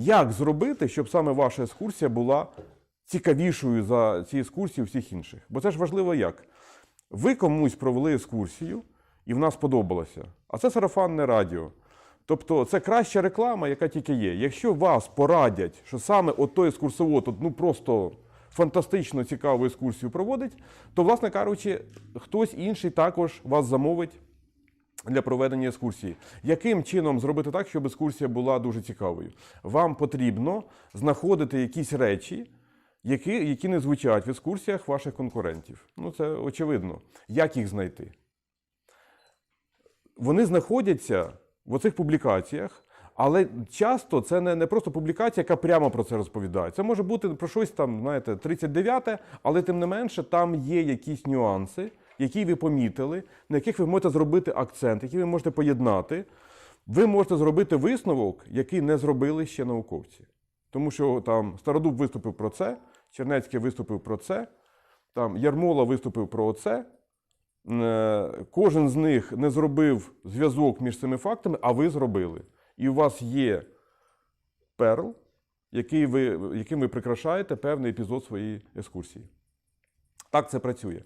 Як зробити, щоб саме ваша екскурсія була цікавішою за ці екскурсії всіх інших? Бо це ж важливо як. Ви комусь провели екскурсію, і вона сподобалася. А це сарафанне радіо. Тобто це краща реклама, яка тільки є. Якщо вас порадять, що саме от той екскурсовод, от, ну просто фантастично цікаву екскурсію проводить, то, власне кажучи, хтось інший також вас замовить для проведення екскурсії. Яким чином зробити так, щоб екскурсія була дуже цікавою? Вам потрібно знаходити якісь речі, які, які не звучать в екскурсіях ваших конкурентів. Ну, це очевидно. Як їх знайти? Вони знаходяться в оцих публікаціях, але часто це не, не просто публікація, яка прямо про це розповідає. Це може бути про щось там, знаєте, 39-те, але тим не менше там є якісь нюанси, які ви помітили, на яких ви можете зробити акцент, які ви можете поєднати. Ви можете зробити висновок, який не зробили ще науковці. Тому що там Стародуб виступив про це, Чернецький виступив про це, там Ярмола виступив про це. Е, Кожен з них не зробив зв'язок між цими фактами, а ви зробили. І у вас є перл, який ви, яким ви прикрашаєте певний епізод своєї екскурсії. Так це працює.